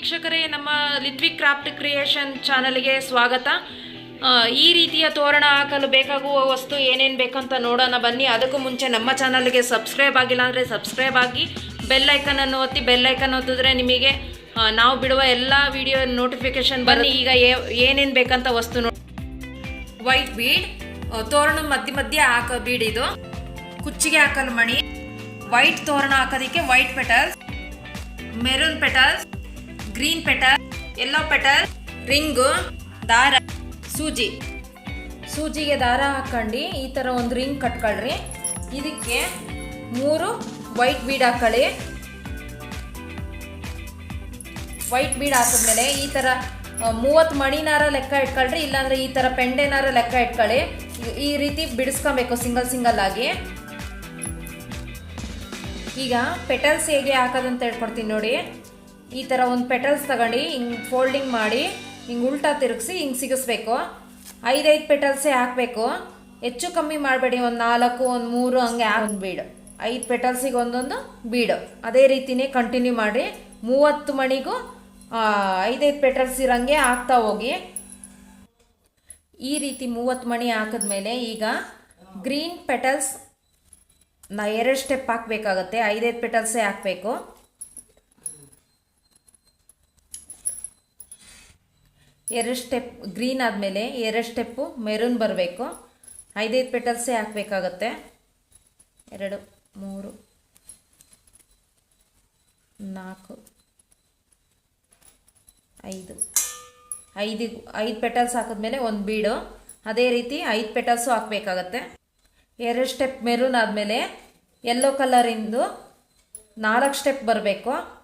ವೀಕ್ಷಕರೇ ನಮ್ಮ ಲಿತ್ವಿಕ್ craft creation ಚಾನಲ್ಗೆ ಸ್ವಾಗತ. ಈ ರೀತಿಯ ತೋರಣ ಹಾಕಲು ಬೇಕಾಗುವ ವಸ್ತು ಏನೇನು ಬೇಕಂತ ನೋಡೋಣ ಬನ್ನಿ. ಅದಕ್ಕೂ ಮುಂಚೆ ನಮ್ಮ ಚಾನಲ್ಗೆ ಸಬ್ಸ್ಕ್ರೈಬ್ ಆಗಿಲ್ಲ ಅಂದರೆ ಸಬ್ಸ್ಕ್ರೈಬ್ ಆಗಿ ಬೆಲ್ಲೈಕನನ್ನು ಒತ್ತಿ ಬೆಲ್ಲೈಕನ್ ಒತ್ತಿದ್ರೆ ನಿಮಗೆ ನಾವು ಬಿಡುವ ಎಲ್ಲ ವಿಡಿಯೋ ನೋಟಿಫಿಕೇಶನ್ ಬನ್ನಿ. ಈಗ ಏನೇನು ಬೇಕಂತ ವಸ್ತು ನೋಡಿ ವೈಟ್ ಬೀಡ್ ತೋರಣ ಮಧ್ಯ ಮಧ್ಯೆ ಹಾಕೋ ಬೀಡ್ ಇದು. ಕುಚ್ಚಿಗೆ ಹಾಕಲು ಮಣಿ. ವೈಟ್ ತೋರಣ ಹಾಕೋದಿಕ್ಕೆ white petals maroon petals green petal yellow petal ring ದಾರ, ಸೂಜಿ. ಸೂಜಿಗೆ ದಾರ ಹಾಕೊಂಡು ಈ ಥರ ಒಂದು ರಿಂಗ್ ಕಟ್ಕೊಳ್ರಿ. ಇದಕ್ಕೆ ಮೂರು ವೈಟ್ ಬೀಡ್ ಹಾಕೊಳ್ಳಿ. ವೈಟ್ ಬೀಡ್ ಹಾಕಿದ್ಮೇಲೆ ಈ ಥರ ಮೂವತ್ತು ಮಣಿನಾರ ಲೆಕ್ಕ ಇಟ್ಕೊಳ್ರಿ, ಇಲ್ಲಾಂದರೆ ಈ ಥರ ಪೆಂಡೆನಾರ ಲೆಕ್ಕ ಇಟ್ಕೊಳ್ಳಿ. ಈ- ರೀತಿ ಬಿಡಿಸ್ಕೊಬೇಕು ಸಿಂಗಲ್ ಸಿಂಗಲ್ ಆಗಿ. ಈಗ ಪೆಟಲ್ಸ್ ಹೇಗೆ ಹಾಕೋದಂತ ಹೇಳ್ಕೊಡ್ತೀನಿ ನೋಡಿ. ಈ ಥರ ಒಂದು ಪೆಟಲ್ಸ್ ತಗೊಂಡು ಹಿಂಗೆ ಫೋಲ್ಡಿಂಗ್ ಮಾಡಿ ಹಿಂಗೆ ಉಲ್ಟಾ ತಿರುಗಿಸಿ ಹಿಂಗೆ ಸಿಗಿಸ್ಬೇಕು. ಐದೈದು ಪೆಟಲ್ಸೇ ಹಾಕಬೇಕು. ಹೆಚ್ಚು ಕಮ್ಮಿ ಮಾಡಬೇಡಿ ಒಂದು ನಾಲ್ಕು ಒಂದು ಮೂರು ಹಂಗೆ ಒಂದು ಬೀಡು. ಐದು ಪೆಟಲ್ಸಿಗೆ ಒಂದೊಂದು ಬೀಡು. ಅದೇ ರೀತಿನೇ ಕಂಟಿನ್ಯೂ ಮಾಡಿ ಮೂವತ್ತು ಮಣಿಗೂ ಐದೈದು ಪೆಟಲ್ಸ್ ಇರೋಂಗೆ ಹಾಕ್ತಾ ಹೋಗಿ. ಈ ರೀತಿ ಮೂವತ್ತು ಮಣಿ ಹಾಕಿದ್ಮೇಲೆ ಈಗ ಗ್ರೀನ್ ಪೆಟಲ್ಸ್ ನಾ ಎರಡು ಸ್ಟೆಪ್ ಹಾಕಬೇಕಾಗತ್ತೆ. ಐದೈದು ಪೆಟಲ್ಸೇ ಹಾಕಬೇಕು. ಎರಡು ಸ್ಟೆಪ್ ಗ್ರೀನ್ ಆದಮೇಲೆ ಎರಡು ಸ್ಟೆಪ್ಪು ಮೆರೂನ್ ಬರಬೇಕು. ಐದೈದು ಪೆಟಲ್ಸೇ ಹಾಕಬೇಕಾಗತ್ತೆ. ಎರಡು, ಮೂರು, ನಾಲ್ಕು, ಐದು. ಐದು ಐದು ಪೆಟಲ್ಸ್ ಹಾಕಿದ್ಮೇಲೆ ಒಂದು ಬೀಡು ಅದೇ ರೀತಿ ಐದು ಪೆಟಲ್ಸು ಹಾಕಬೇಕಾಗತ್ತೆ. ಎರಡು ಸ್ಟೆಪ್ ಮೆರೂನ್ ಆದಮೇಲೆ ಯೆಲ್ಲೋ ಕಲರಿಂದು ನಾಲ್ಕು ಸ್ಟೆಪ್ ಬರಬೇಕು.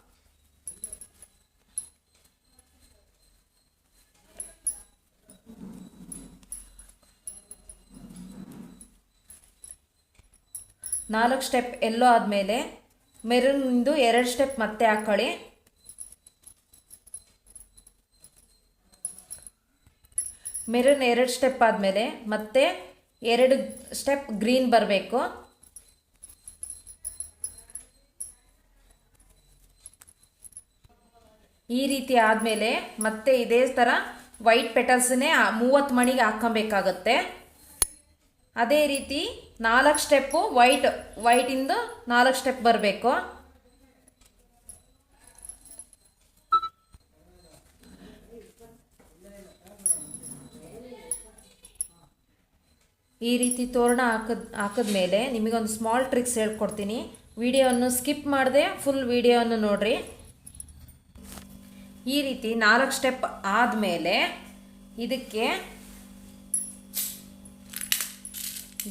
ನಾಲ್ಕು ಸ್ಟೆಪ್ ಎಲ್ಲೋ ಆದಮೇಲೆ ಮೆರೂನ್ದು ಎರಡು ಸ್ಟೆಪ್ ಮತ್ತೆ ಹಾಕ್ಕೊಳ್ಳಿ ಮೆರೂನ್ ಎರಡು ಸ್ಟೆಪ್ ಆದಮೇಲೆ ಮತ್ತೆ ಎರಡು ಸ್ಟೆಪ್ ಗ್ರೀನ್ ಬರಬೇಕು. ಈ ರೀತಿ ಆದಮೇಲೆ ಮತ್ತೆ ಇದೇ ಥರ ವೈಟ್ ಪೆಟಲ್ಸನ್ನೇ ಮೂವತ್ತು ಮಣಿಗೆ ಹಾಕ್ಕೊಬೇಕಾಗತ್ತೆ. ಅದೇ ರೀತಿ ನಾಲ್ಕು ಸ್ಟೆಪ್ಪು ವೈಟ್ ವೈಟಿಂದ ನಾಲ್ಕು ಸ್ಟೆಪ್ ಬರಬೇಕು. ಈ ರೀತಿ ತೋರಣ ಹಾಕದ್ ಹಾಕಿದ್ಮೇಲೆ ನಿಮಗೊಂದು ಸ್ಮಾಲ್ ಟ್ರಿಕ್ಸ್ ಹೇಳ್ಕೊಡ್ತೀನಿ. ವಿಡಿಯೋವನ್ನು ಸ್ಕಿಪ್ ಮಾಡದೆ ಫುಲ್ ವಿಡಿಯೋವನ್ನು ನೋಡ್ರಿ. ಈ ರೀತಿ ನಾಲ್ಕು ಸ್ಟೆಪ್ ಆದಮೇಲೆ ಇದಕ್ಕೆ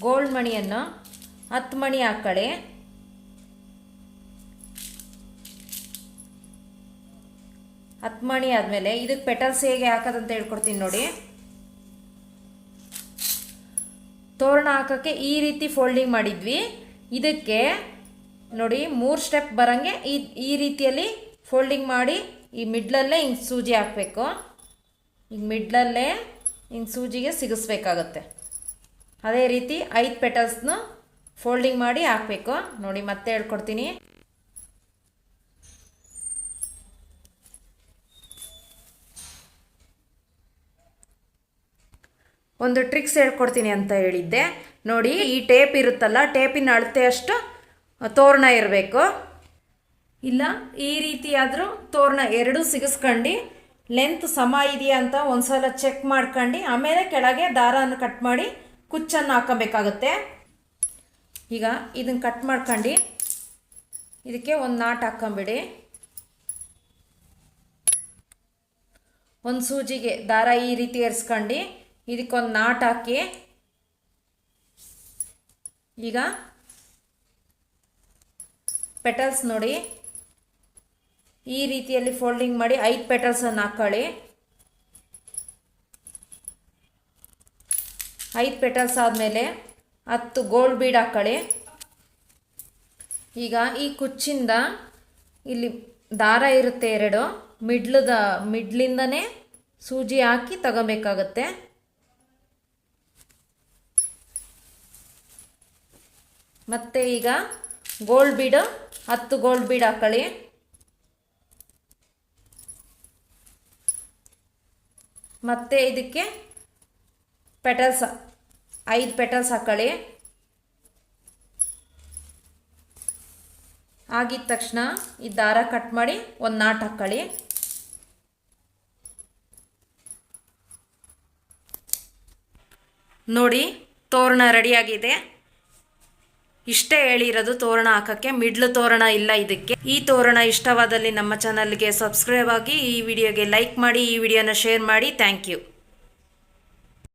ಗೋಲ್ಡ್ ಮಣಿಯನ್ನು ಹತ್ತು ಮಣಿ ಹಾಕೊಳ್ಳಿ ಹತ್ತು ಮಣಿ ಆದಮೇಲೆ ಇದಕ್ಕೆ ಪೆಟಲ್ಸ್ ಹೇಗೆ ಹಾಕೋದಂತ ಹೇಳ್ಕೊಡ್ತೀನಿ ನೋಡಿ. ತೋರಣ ಹಾಕೋಕ್ಕೆ ಈ ರೀತಿ ಫೋಲ್ಡಿಂಗ್ ಮಾಡಿದ್ವಿ. ಇದಕ್ಕೆ ನೋಡಿ ಮೂರು ಸ್ಟೆಪ್ ಬರೋಂಗೆ ಈ ಈ ರೀತಿಯಲ್ಲಿ ಫೋಲ್ಡಿಂಗ್ ಮಾಡಿ ಈ ಮಿಡ್ಲಲ್ಲೇ ಹಿಂಗೆ ಸೂಜಿ ಹಾಕಬೇಕು. ಈಗ ಮಿಡ್ಲಲ್ಲೇ ಹಿಂಗೆ ಸೂಜಿಗೆ ಸಿಗಿಸ್ಬೇಕಾಗತ್ತೆ. ಅದೇ ರೀತಿ ಐದು ಪೆಟಲ್ಸ್ನ ಫೋಲ್ಡಿಂಗ್ ಮಾಡಿ ಹಾಕಬೇಕು. ನೋಡಿ, ಮತ್ತೆ ಹೇಳ್ಕೊಡ್ತೀನಿ. ಒಂದು ಟ್ರಿಕ್ಸ್ ಹೇಳ್ಕೊಡ್ತೀನಿ ಅಂತ ಹೇಳಿದ್ದೆ. ನೋಡಿ, ಈ ಟೇಪ್ ಇರುತ್ತಲ್ಲ, ಟೇಪಿನ ಅಳತೆ ಅಷ್ಟು ತೋರಣ ಇರಬೇಕು. ಇಲ್ಲ, ಈ ರೀತಿಯಾದರೂ ತೋರಣ ಎರಡೂ ಸಿಗಿಸ್ಕೊಂಡು ಲೆಂತ್ ಸಮ ಇದೆಯಾ ಅಂತ ಒಂದು ಸಲ ಚೆಕ್ ಮಾಡ್ಕೊಂಡು, ಆಮೇಲೆ ಕೆಳಗೆ ದಾರವನ್ನು ಕಟ್ ಮಾಡಿ ಕುಚ್ಚನ್ನು ಹಾಕೋಬೇಕಾಗತ್ತೆ. ಈಗ ಇದನ್ನು ಕಟ್ ಮಾಡ್ಕೊಂಡು. ಇದಕ್ಕೆ ಒಂದು ನಾಟ್ ಹಾಕ್ಕೊಂಬಿಡಿ. ಒಂದು ಸೂಜಿಗೆ ದಾರ ಈ ರೀತಿ ಏರಿಸ್ಕೊಂಡು. ಇದಕ್ಕೊಂದು ನಾಟ್ ಹಾಕಿ. ಈಗ ಪೆಟಲ್ಸ್ ನೋಡಿ. ಈ ರೀತಿಯಲ್ಲಿ ಫೋಲ್ಡಿಂಗ್ ಮಾಡಿ ಐದು ಪೆಟಲ್ಸನ್ನು ಹಾಕ್ಕೊಳ್ಳಿ ಐದು ಪೆಟಲ್ಸ್ ಆದಮೇಲೆ ಹತ್ತು ಗೋಲ್ಡ್ ಬೀಡ್ ಹಾಕ್ಕೊಳ್ಳಿ ಈಗ ಈ ಕುಚ್ಚಿಂದ ಇಲ್ಲಿ ದಾರ ಇರುತ್ತೆ ಎರಡು. ಮಿಡ್ಲದ, ಮಿಡ್ಲಿಂದನೇ ಸೂಜಿ ಹಾಕಿ ತಗೋಬೇಕಾಗತ್ತೆ. ಮತ್ತು ಈಗ ಗೋಲ್ಡ್ ಬೀಡು, ಹತ್ತು ಗೋಲ್ಡ್ ಬೀಡ್ ಹಾಕೊಳ್ಳಿ. ಮತ್ತು ಇದಕ್ಕೆ ಪೆಟಲ್ಸ್, ಐದು ಪೆಟಲ್ಸ್ ಹಾಕೊಳ್ಳಿ. ಆಗಿದ ತಕ್ಷಣ ಈ ದಾರ ಕಟ್ ಮಾಡಿ ಒಂದು ನಾಟ್ ಹಾಕೊಳ್ಳಿ. ನೋಡಿ, ತೋರಣ ರೆಡಿಯಾಗಿದೆ ಇಷ್ಟೇ ಹೇಳಿರೋದು ತೋರಣ ಹಾಕೋಕ್ಕೆ. ಮಿಡ್ಲು ತೋರಣ ಇಲ್ಲ ಇದಕ್ಕೆ. ಈ ತೋರಣ ಇಷ್ಟವಾದಲ್ಲಿ ನಮ್ಮ ಚಾನಲ್ಗೆ ಸಬ್ಸ್ಕ್ರೈಬ್ ಆಗಿ ಈ ವಿಡಿಯೋಗೆ ಲೈಕ್ ಮಾಡಿ, ಈ ವಿಡಿಯೋನ ಶೇರ್ ಮಾಡಿ. Thank you